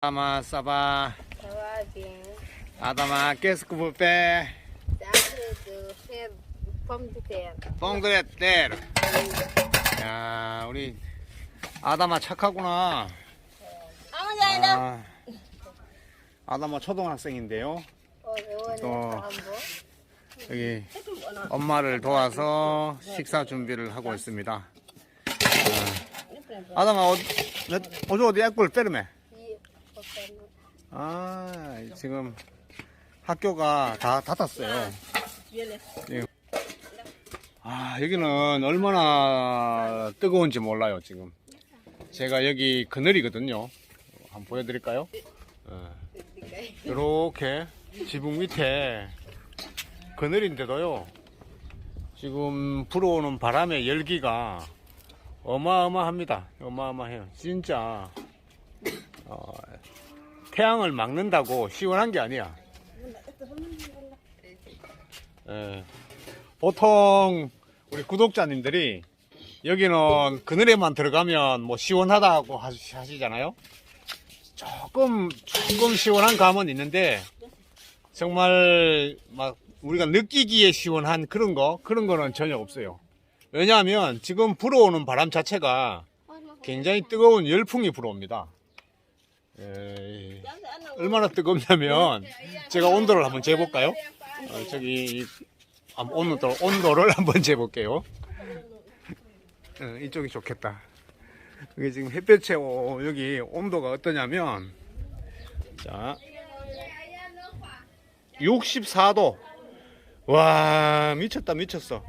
Adama, ça va? Ça va bien. Adama, qu'est-ce que vous faites? C'est en train de faire pomme de terre. Pomme de terre. 야, 우리 아다마 착하구나. 아, 아다마 초등학생인데요. Oh, 또 한번. 여기 엄마를 도와서 식사 준비를 하고 있습니다. 아, 어디 어디 어디 애꿀 빼르메? 아, 지금 학교가 다 닫았어요. 예. 아, 여기는 얼마나 뜨거운지 몰라요, 지금. 제가 여기 그늘이거든요. 한번 보여드릴까요? 이렇게 지붕 밑에 그늘인데도요, 지금 불어오는 바람의 열기가 어마어마합니다. 어마어마해요. 진짜. 어, 태양을 막는다고 시원한 게 아니야. 예. 보통 우리 구독자님들이 여기는 그늘에만 들어가면 뭐 시원하다고 하시- 하시잖아요. 조금 조금 시원한 감은 있는데 정말 막 우리가 느끼기에 시원한 그런 거 그런 거는 전혀 없어요. 왜냐하면 지금 불어오는 바람 자체가 굉장히 뜨거운 열풍이 불어옵니다. 예, 얼마나 뜨겁냐면 제가 온도를 한번 재볼까요? 어, 저기 이- 한번 온도 온도를 한번 재볼게요. 어, 이쪽이 좋겠다. 여기 지금 햇볕에 오- 여기 온도가 어떠냐면 자 64도. 와 미쳤다 미쳤어.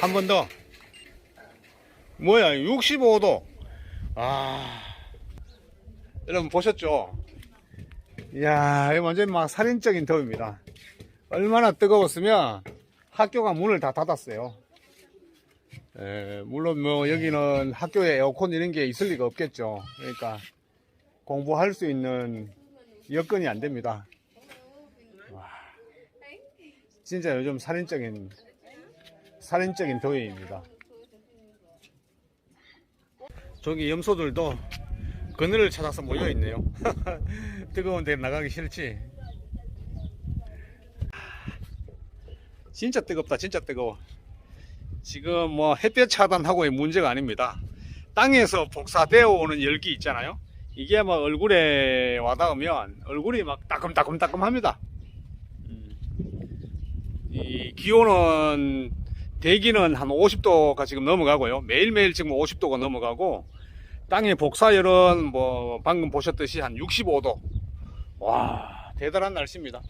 한 번 더. 뭐야 65도. 아 여러분 보셨죠? 이야, 이거 완전 막 살인적인 더위입니다. 얼마나 뜨거웠으면 학교가 문을 다 닫았어요. 에, 물론 뭐 여기는 학교에 에어컨 이런 게 있을 리가 없겠죠. 그러니까 공부할 수 있는 여건이 안 됩니다. 와, 진짜 요즘 살인적인 살인적인 더위입니다. 저기 염소들도 그늘을 찾아서 모여 있네요. 뜨거운 데 나가기 싫지. 진짜 뜨겁다, 진짜 뜨거워. 지금 뭐 햇볕 차단하고의 문제가 아닙니다. 땅에서 복사되어 오는 열기 있잖아요. 이게 막 얼굴에 와닿으면 얼굴이 막 따끔따끔따끔합니다. 음. 이 기온은 대기는 한 50도가 지금 넘어가고요. 매일매일 지금 50도가 넘어가고 땅의 복사열은 뭐 방금 보셨듯이 한 65도. 와, 대단한 날씨입니다.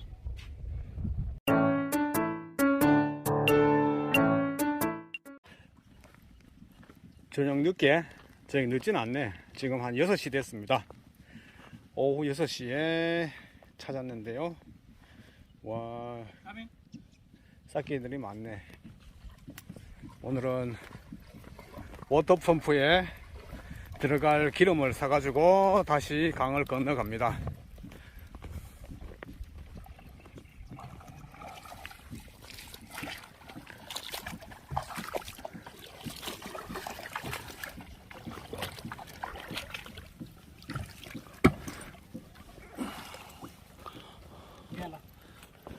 저녁 늦게, 저녁 늦진 않네. 지금 한 6시 됐습니다. 오후 6시에 찾았는데요. 와, 싹기들이 많네. 오늘은 워터펌프에 들어갈 기름을 사가지고 다시 강을 건너갑니다.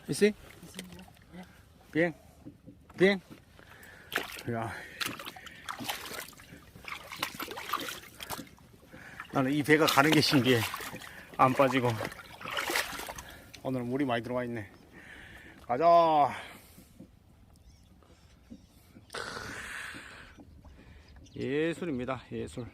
See? Bien. Bien. 야. 나는 이 배가 가는 게 신기해. 안 빠지고. 오늘 물이 많이 들어와 있네. 가자. 예술입니다. 예술.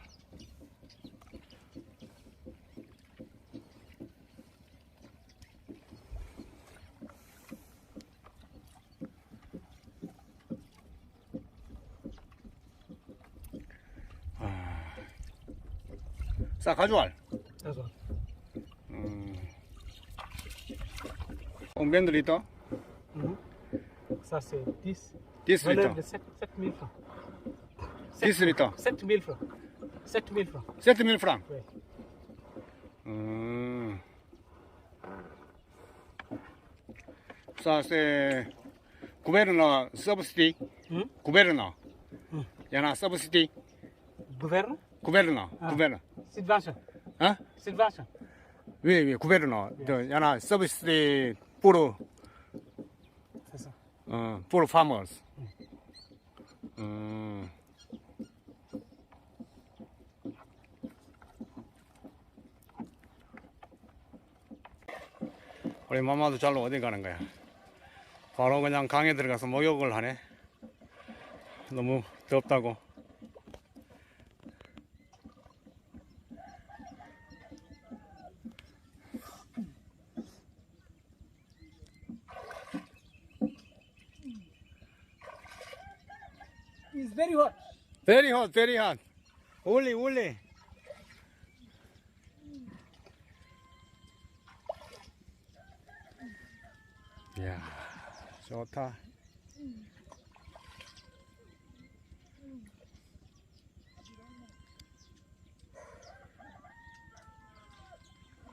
싹 가져와. D'accord. 음. 엉밴들 있다? Ça, c'est 10. 10 Valeur 리터. de 7, 7000 francs. 10 리터. 7000 francs. 7000 francs. 7000 프랑. Oui. 음. Ça, c'est gouvernement subsidy. Hmm? Gouvernement. Hmm. Il y en a subsidy. Governo? 구베르 Situation. 어? Situation. 왜, 왜, 구베르너. 저, 야나, 서비스, 뿌르, C'est ça. 어, 뿌르 파머스. 음. 우리 마마도 잘로 어디 가는 거야? 바로 그냥 강에 들어가서 목욕을 하네. 너무 덥다고. very hot. Very hot, very hot. 올리, 올리. 이야, 좋다.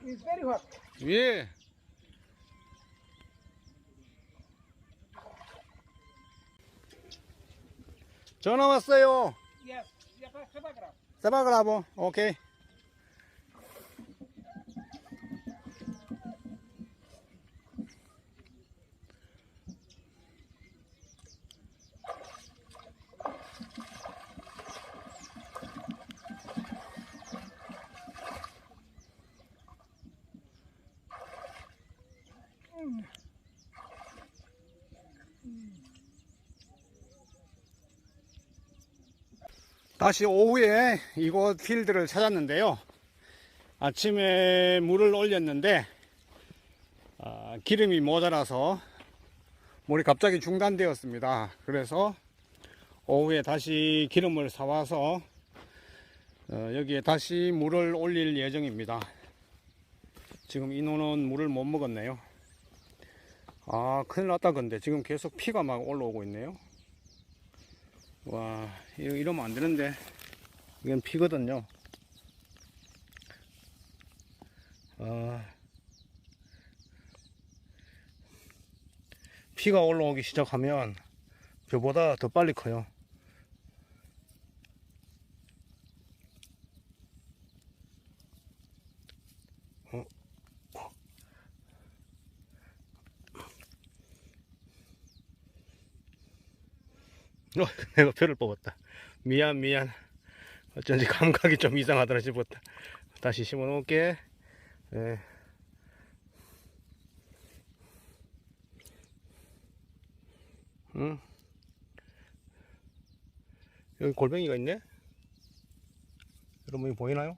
It's very hot. 예. 전화 왔어요. C'est pas grave. 세바그라보. 오케이. 다시 오후에 이곳 필드를 찾았는데요. 아침에 물을 올렸는데 아, 기름이 모자라서 물이 갑자기 중단되었습니다. 그래서 오후에 다시 기름을 사와서 어, 여기에 다시 물을 올릴 예정입니다. 지금 인호는 물을 못 먹었네요. 아 큰일 났다 근데 지금 계속 피가 막 올라오고 있네요. 와, 이러- 이러면 안 되는데. 이건 피거든요. 아, 피가 올라오기 시작하면 저보다 더 빨리 커요. 어? 어, 내가 표를 뽑았다. 미안, 미안. 어쩐지 감각이 좀 이상하더라 싶었다. 다시 심어 놓을게. 예. 응? 여기 골뱅이가 있네? 여러분이 보이나요?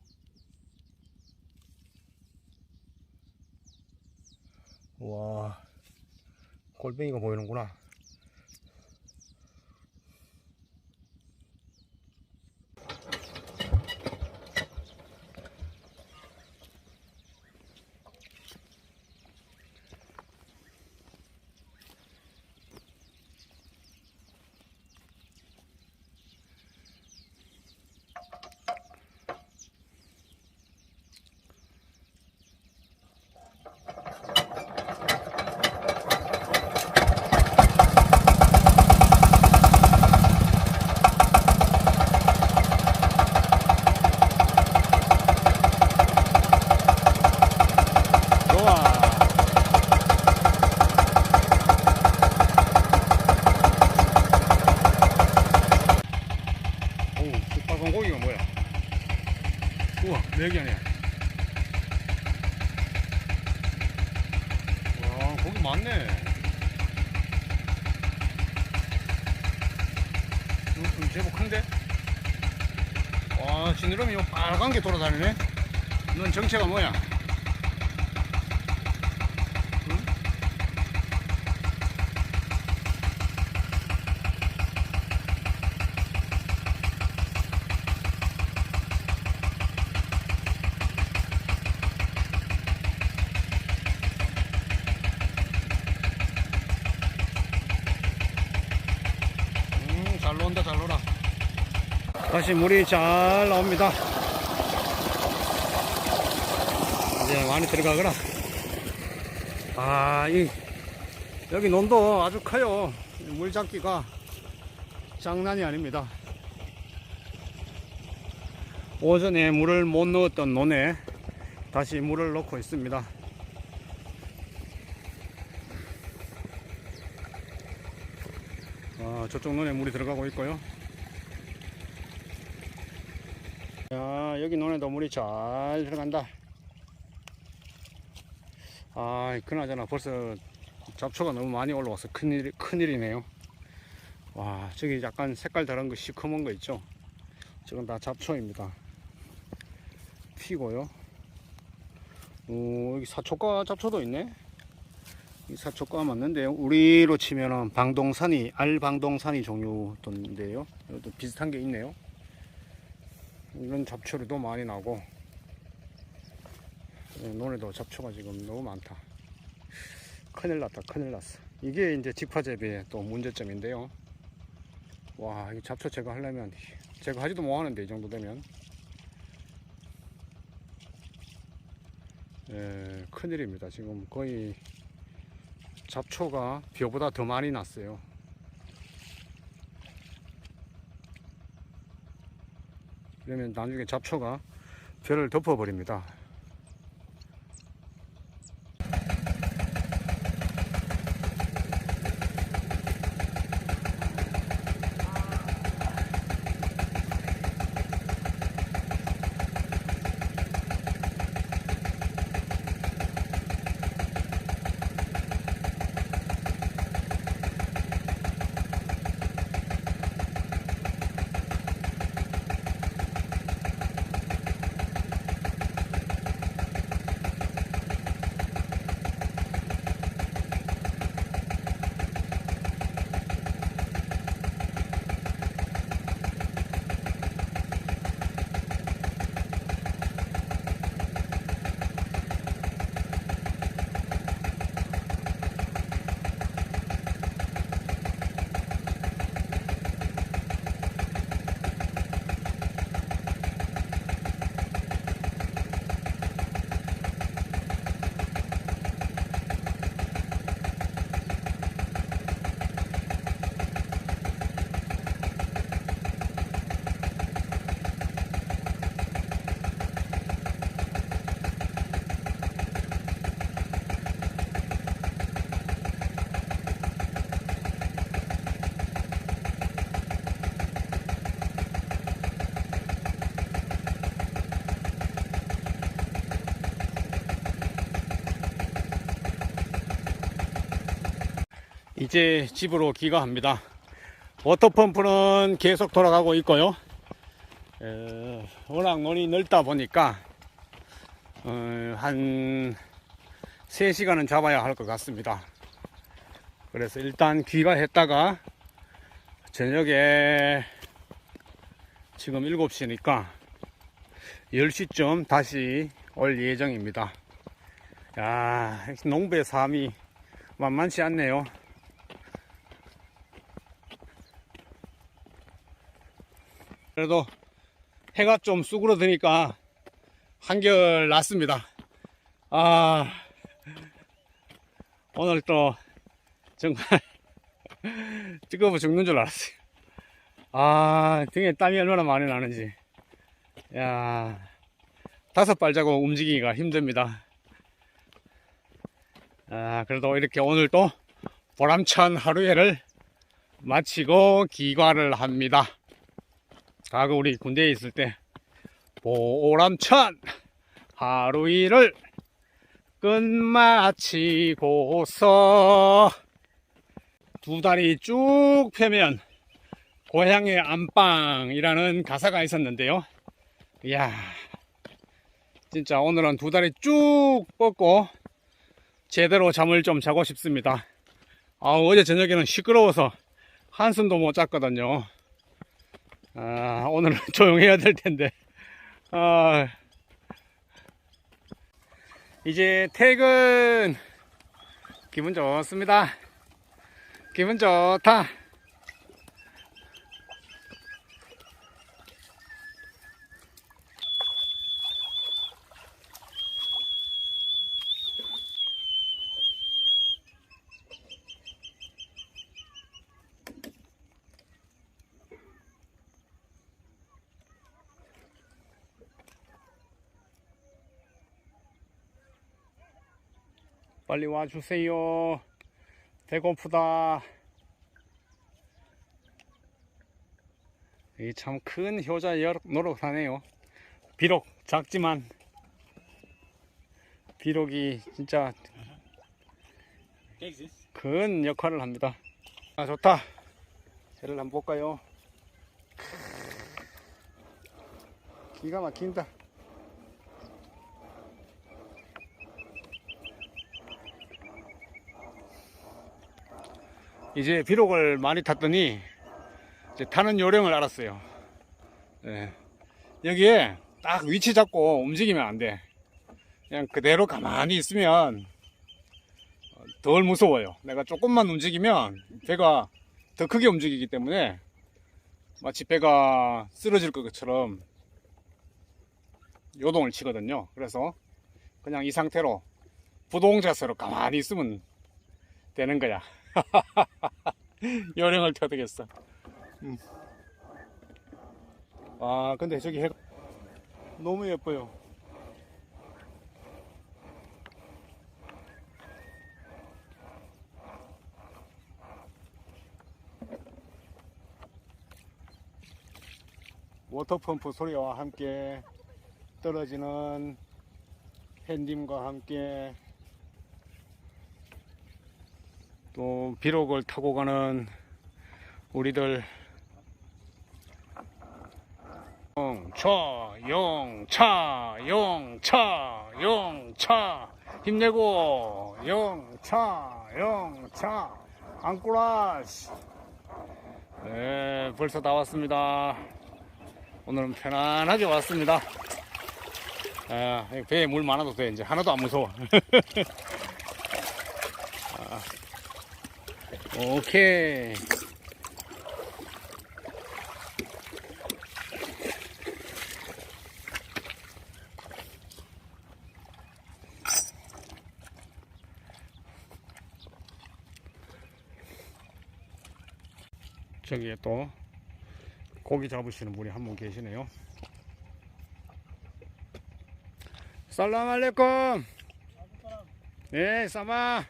와, 골뱅이가 보이는구나. 좋아. 오, 이 빨간 고기가 뭐야? 우와, 매기하네. 와, 고기 많네. 음, 음, 제법 큰데? 와, 지느러미 요 빨간 게 돌아다니네? 넌 정체가 뭐야? 음, 잘 논다, 잘 놀아. 다시 물이 잘 나옵니다. 이제 많이 들어가거라. 아, 이, 여기 논도 아주 커요. 물 잡기가 장난이 아닙니다. 오전에 물을 못 넣었던 논에 다시 물을 넣고 있습니다. 아, 저쪽 논에 물이 들어가고 있고요. 야, 여기 논에도 물이 잘 들어간다. 아, 그나저나 벌써 잡초가 너무 많이 올라와서 큰일, 큰일이네요. 와, 저기 약간 색깔 다른 거 시커먼 거 있죠? 저건 다 잡초입니다. 피고요. 오, 여기 사초과 잡초도 있네. 이 사초과 맞는데 우리로 치면은 방동산이 알방동산이 종류던데요. 이것도 비슷한 게 있네요. 이런 잡초류도 많이 나고 예, 논에도 잡초가 지금 너무 많다. 큰일 났다, 큰일 났어. 이게 이제 직화재배의 또 문제점인데요. 와, 이 잡초 제거하려면 제거하지도 못하는데 이 정도 되면 예, 큰일입니다. 지금 거의 잡초가 벼보다 더 많이 났어요. 그러면 나중에 잡초가 벼를 덮어버립니다. 이제 집으로 귀가합니다. 워터펌프는 계속 돌아가고 있고요. 에, 워낙 논이 넓다 보니까 어, 한 3시간은 잡아야 할 것 같습니다. 그래서 일단 귀가했다가 저녁에 지금 7시니까 10시쯤 다시 올 예정입니다. 야, 농부의 삶이 만만치 않네요. 그래도 해가 좀 쑥으러드니까 한결 낫습니다. 아, 오늘 또 정말 뜨거워 죽는 줄 알았어요. 아, 등에 땀이 얼마나 많이 나는지. 야, 다섯 발자국 움직이기가 힘듭니다. 아, 그래도 이렇게 오늘 또 보람찬 하루회를 마치고 귀가를 합니다. 과거 우리 군대에 있을 때 보람찬 하루 일을 끝마치고서 두 다리 쭉 펴면 고향의 안방이라는 가사가 있었는데요. 이야, 진짜 오늘은 두 다리 쭉 뻗고 제대로 잠을 좀 자고 싶습니다. 아, 어제 저녁에는 시끄러워서 한숨도 못 잤거든요. 아, 오늘은 조용해야 될 텐데. 아, 이제 퇴근. 기분 좋습니다. 기분 좋다. 빨리 와주세요. 배고프다. 이 참 큰 효자 여- 노릇하네요. 비록 작지만 비록이 진짜 큰 역할을 합니다. 아 좋다. 새를 한번 볼까요? 기가 막힌다. 이제 비록을 많이 탔더니 타는 요령을 알았어요. 예. 여기에 딱 위치 잡고 움직이면 안 돼. 그냥 그대로 가만히 있으면 덜 무서워요. 내가 조금만 움직이면 배가 더 크게 움직이기 때문에 마치 배가 쓰러질 것처럼 요동을 치거든요. 그래서 그냥 이 상태로 부동 자세로 가만히 있으면 되는 거야. 요령을 터득했어. 음. 아, 근데 저기 해 너무 예뻐요. 워터펌프 소리와 함께 떨어지는 햇님과 함께 또 비록을 타고 가는 우리들. 용차 용차 용차 용차. 힘내고 용차 용차. 안꾸라시 네 벌써 다 왔습니다. 오늘은 편안하게 왔습니다. 아, 배에 물 많아도 돼 이제. 하나도 안 무서워 아, 오케이 저기에 또 고기 잡으시는 분이 한 분 계시네요. 살람 알레콤. 예, 사마.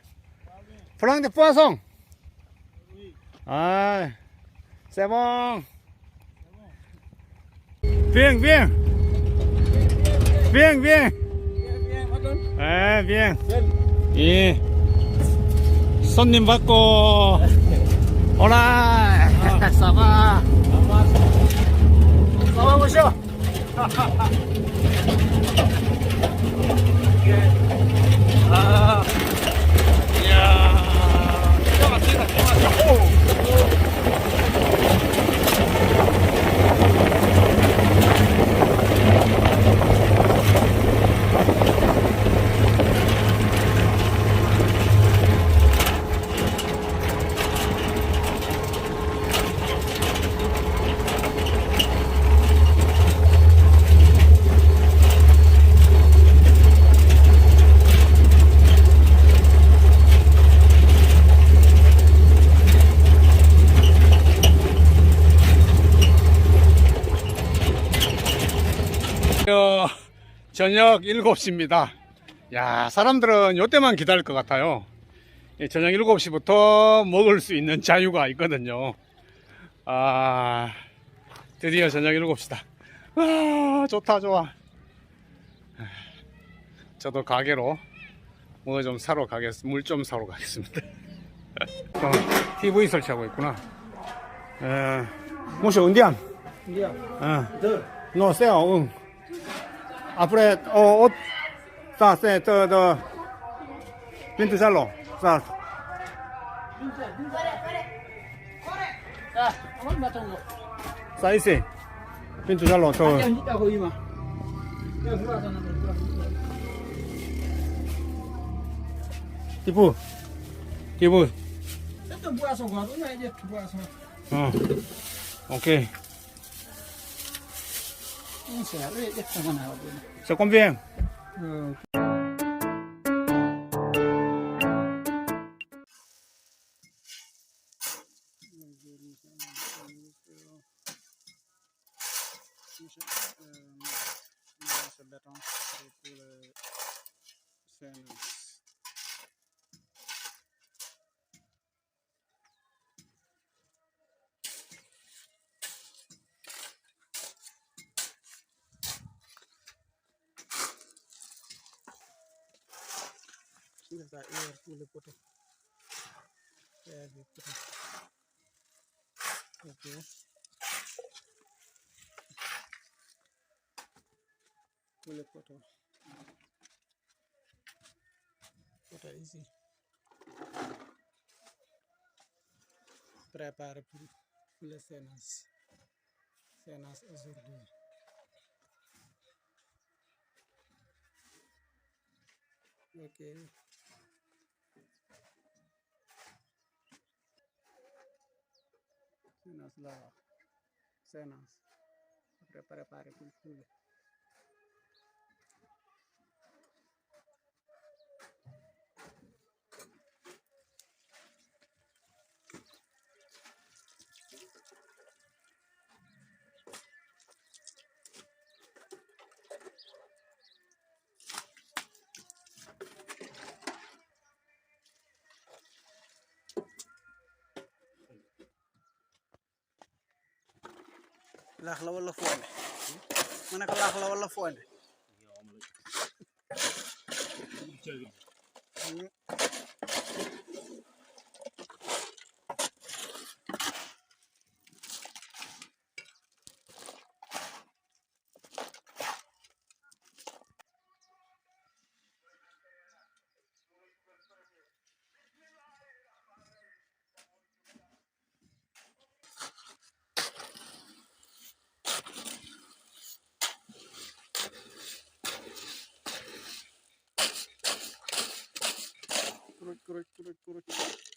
프랑데 뿌아송. 아, 세봉. 비행, 비행. 비행, 비행. 예, 비행. 예. 손님 받고. 오라. 사마. 사마 보셔. 아, 이야, 기가 막히다, 기가 막혀. 오. 어, 저녁 7시입니다. 야, 사람들은 요때만 기다릴 것 같아요. 예, 저녁 7시부터 먹을 수 있는 자유가 있거든요. 아, 드디어 저녁 7시다. 아, 좋다, 좋아. 저도 가게로 뭐 좀 사러 가겠, 물 좀 사러 가겠습니다. 어, TV 설치하고 있구나. 에, 뭐시 언디안? Ya. 어. Betul. No sé aún. Apre, o, o, sa, se, te, te, pintu salo, sa, Ah, awak macam tu. sa isi, pintu salo, to, Yang ni tahu ima. Ya, murah sana tu. murah. tipu, tipu. 어, 오케이. Encerra, deixa eu chamar na água. convém? Não. இந்த puto இடத்துல போட்டு ஓகே உள்ளே puto போட்டா easy prepara pelas cenas cenas azul ok se nos lo, se prepara para el cultivo. Lakh lakh point মানে লাখ লাখ পয়েন্ট круть, круть, круть.